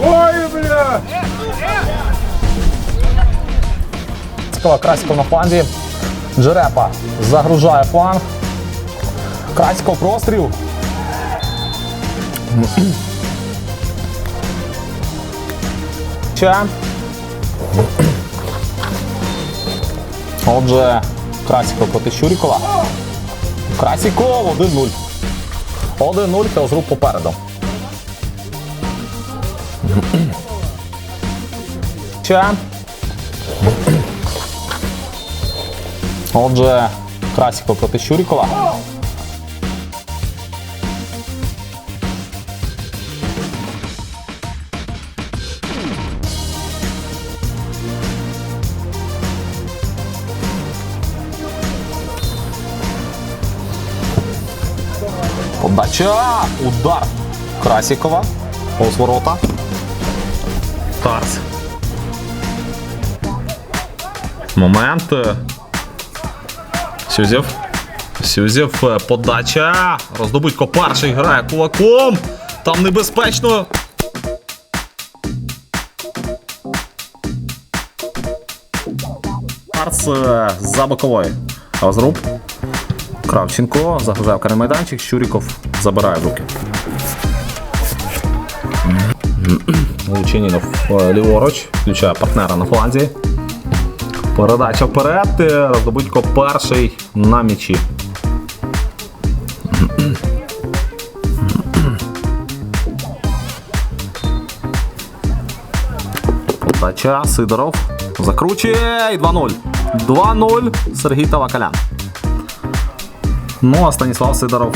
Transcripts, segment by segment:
Ой, бля! Красиков на фланзі. Джерепа загружає фланг. Красиков простріл. Ще. Отже, Красиков проти Щурікова. Красиков 1-0. 1-0, Хелзруп попереду. Ще. Отже, Красіков проти Щурікова. Подача! Удар Красікова. Повз ворота. Тарс. Момент. Сюзєв. Сюзєв. е, Подача. Роздобудько перший грає кулаком. Там небезпечно. Тарс е, за бокової. Розруб. Кравченко загружає в майданчик. Щуріков забирає руки. Лучинінов е, ліворуч. Включає партнера на фланзі. Передача вперед. е, Роздобудько перший на м'ячі. Подача. Сидоров. Закручує. І 2-0. 2-0. Сергій Тавакалян. Ну, а Станіслав Сидоров.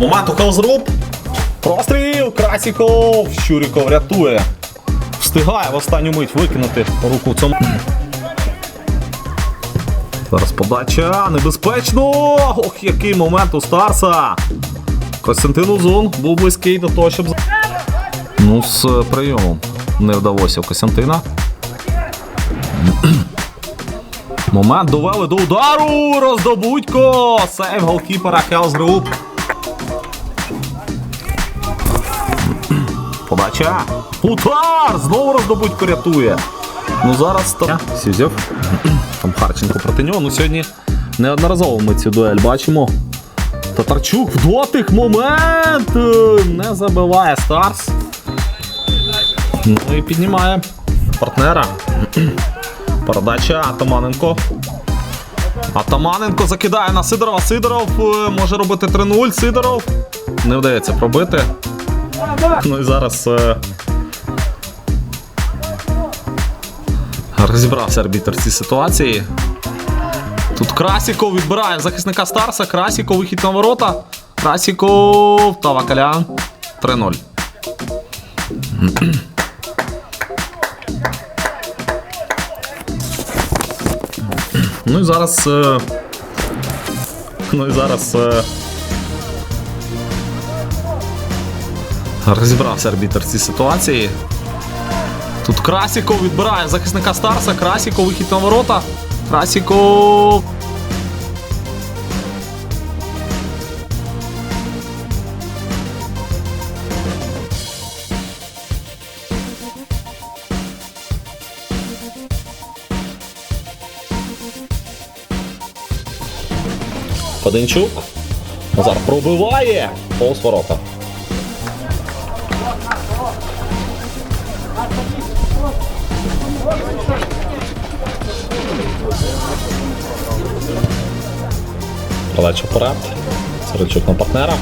Момент у Хелзруб. Простріл! Красіков! Щуріков рятує. Встигає в останню мить викинути руку цьому. Зараз подача. Небезпечно! Ох, який момент у Старса! Костянтин Узун був близький до того, щоб. Ну, з прийомом не вдалося у Костянтина. Момент довели до удару! Роздобудько! Сейв голкіпера Хелс Груп. Подача. Удар! Знову роздобудько рятує. Ну зараз та... Сюзєв. Там Харченко проти нього. Ну сьогодні неодноразово ми цю дуель бачимо. Татарчук в дотик момент! Не забиває Старс. Ну і піднімає партнера. Передача Атаманенко. Атаманенко закидає на Сидорова. Сидоров е, може робити 3-0. Сидоров. Не вдається пробити. Ну і зараз е, розібрався арбітр в цій ситуації. Тут Красіков відбирає захисника Старса. Красіков вихід на ворота. Красіков та Вакалян 3-0. Ну і зараз. е, Ну і зараз. е, Розібрався арбітер в цій ситуації. Тут Красіков відбирає захисника Старса. Красіков вихід на ворота. Красіков. Фаденчук. Назар пробиває. Повз ворота. Подача вперед. Сиричук на партнера.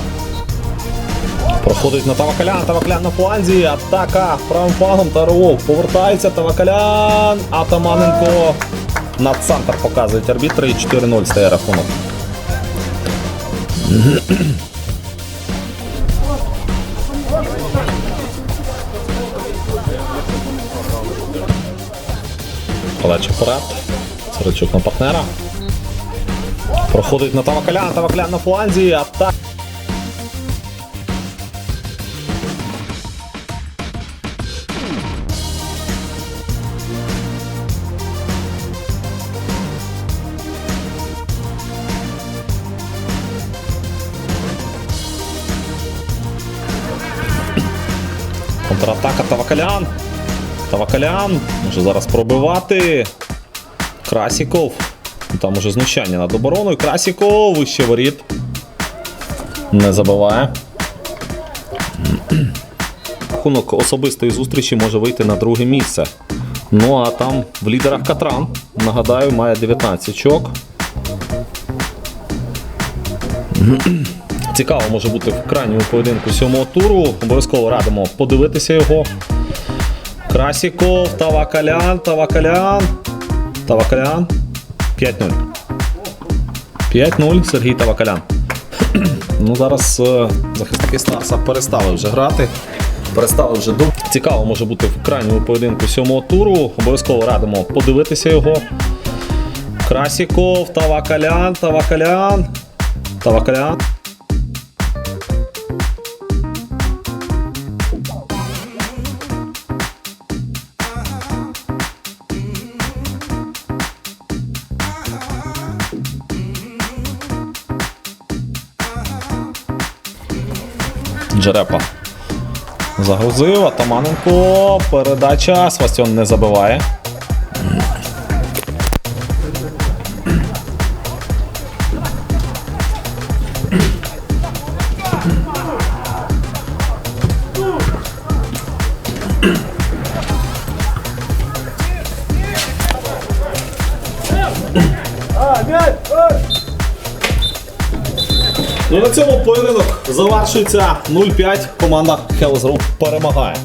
Проходить на Тавакалян. Тавакалян на фланзі. Атака правим флангом. Таров. Повертається Тавакалян. Атаманенко. На центр показують арбітри. І 4-0 стає рахунок. Плече вперед. Сарачук на партнера. Проходить на Тавакаляна, Тавакалян на фланзі, атака. Контратака Тавакалян. Тавакалян. Може зараз пробивати. Красіков. Там уже знущання над обороною. Красіков вище воріт. Не забиває. Рахунок особистої зустрічі може вийти на друге місце. Ну а там в лідерах Катран, нагадаю, має 19 очок. Цікаво може бути в крайньому поєдинку сьомого туру. Обов'язково радимо подивитися його. Красіков, Тавакалян, Тавакалян. Тавакалян. 5-0. 5-0 Сергій Тавакалян. ну зараз е, захисники Старса перестали вже грати. Перестали вже дум. Цікаво може бути в крайньому поєдинку сьомого туру. Обов'язково радимо подивитися його. Красіков, Тавакалян, Тавакалян. Тавакалян. Джерепа. Загрузив, Атаманенко. Передача. Свастьон не забиває. Ну, на цьому поєдинок завершується 0-5. Команда Hell's Group перемагає.